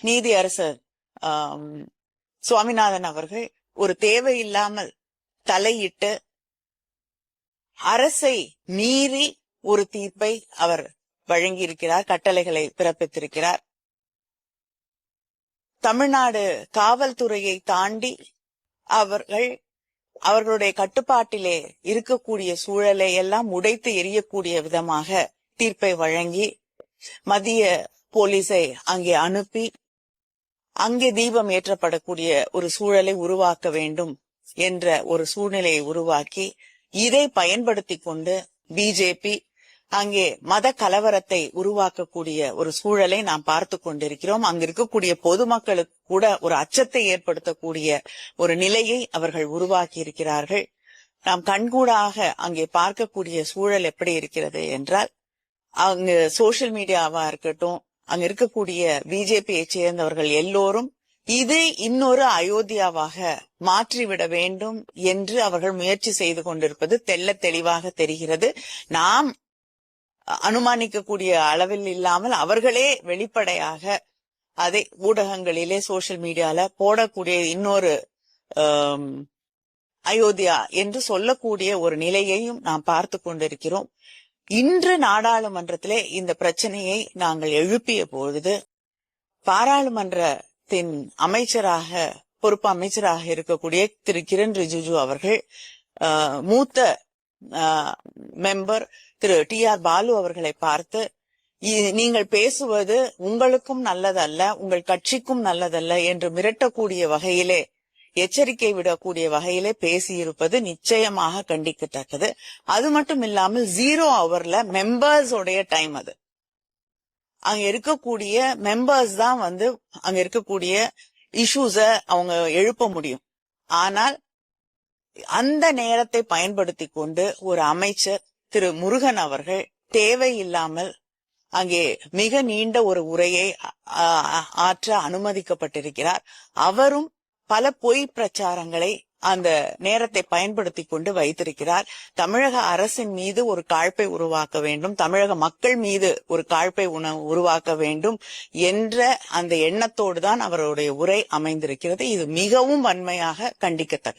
நீதி அரசர் சுவாமிநாதன் அவர்கள் ஒரு தேவை இல்லாமல் தலையிட்டு அரசை மீறி ஒரு தீர்ப்பை அவர் வழங்கியிருக்கிறார் கட்டளைகளை பிறப்பித்திருக்கிறார். தமிழ்நாடு காவல்துறையை தாண்டி அவர்கள் அவர்களுடைய கட்டுப்பாட்டிலே இருக்கக்கூடிய சூழலை எல்லாம் உடைத்து எரியக்கூடிய விதமாக தீர்ப்பை வழங்கி மத்திய போலீஸை அங்கே அனுப்பி அங்கே தீபம் ஏற்றப்படக்கூடிய ஒரு சூழலை உருவாக்க வேண்டும் என்ற ஒரு சூழ்நிலையை உருவாக்கி இதை பயன்படுத்தி கொண்டு பிஜேபி அங்கே மத கலவரத்தை உருவாக்கக்கூடிய ஒரு சூழலை நாம் பார்த்து கொண்டிருக்கிறோம். அங்க இருக்கக்கூடிய பொதுமக்களுக்கு கூட ஒரு அச்சத்தை ஏற்படுத்தக்கூடிய ஒரு நிலையை அவர்கள் உருவாக்கி இருக்கிறார்கள். நாம் கண்கூடாக அங்கே பார்க்கக்கூடிய சூழல் எப்படி இருக்கிறது என்றால் அங்கு சோசியல் மீடியாவா இருக்கட்டும் அங்க இருக்கக்கூடிய பிஜேபியை சேர்ந்தவர்கள் எல்லோரும் இது இன்னொரு அயோத்தியாவாக மாற்றிவிட வேண்டும் என்று அவர்கள் முயற்சி செய்து கொண்டிருப்பது தெள்ள தெளிவாக தெரிகிறது. நாம் அனுமானிக்கக்கூடிய அளவில் இல்லாமல் அவர்களே வெளிப்படையாக அதை ஊடகங்களிலே சோசியல் மீடியால போடக்கூடிய இன்னொரு அயோத்தியா என்று சொல்லக்கூடிய ஒரு நிலையையும் நாம் பார்த்து கொண்டிருக்கிறோம். இன்று நாடாளுமன்றத்திலே இந்த பிரச்சனையை நாங்கள் எழுப்பிய பொழுது பாராளுமன்றத்தின் அமைச்சராக பொறுப்பு அமைச்சராக இருக்கக்கூடிய திரு. கிரண் ரிஜிஜு அவர்கள் ஆஹ், மூத்த மெம்பர் திரு. டி. ஆர். பாலு அவர்களை பார்த்து நீங்கள் பேசுவது உங்களுக்கும் நல்லதல்ல உங்கள் கட்சிக்கும் நல்லதல்ல என்று மிரட்டக்கூடிய வகையிலே எச்சரிக்கை விடக்கூடிய வகையிலே பேசியிருப்பது நிச்சயமாக கண்டிக்கத்தக்கது. அது மட்டும் இல்லாமல் ஜீரோ அவர்ல மெம்பர்ஸ் உடைய டைம் அது. அங்க இருக்கக்கூடிய மெம்பர்ஸ் தான் வந்து அங்க இருக்கக்கூடிய இஷ்யூஸ அவங்க எழுப்ப முடியும். ஆனால் அந்த நேரத்தை பயன்படுத்தி கொண்டு ஒரு அமைச்சர் திரு முருகன் அவர்கள் தேவையில்லாமல் அங்கே மிக நீண்ட ஒரு உரையை ஆற்ற அனுமதிக்கப்பட்டிருக்கிறார். அவரும் பல பொய் பிரச்சாரங்களை அந்த நேரத்தை பயன்படுத்தி கொண்டு வைத்திருக்கிறார். தமிழக அரசின் மீது ஒரு காழ்ப்பை உருவாக்க வேண்டும். தமிழக மக்கள் மீது ஒரு காழ்ப்பை உருவாக்க வேண்டும் என்ற அந்த எண்ணத்தோடு தான் அவருடைய உரை அமைந்திருக்கிறது. இது மிகவும் வன்மையாக கண்டிக்கத்தக்கது.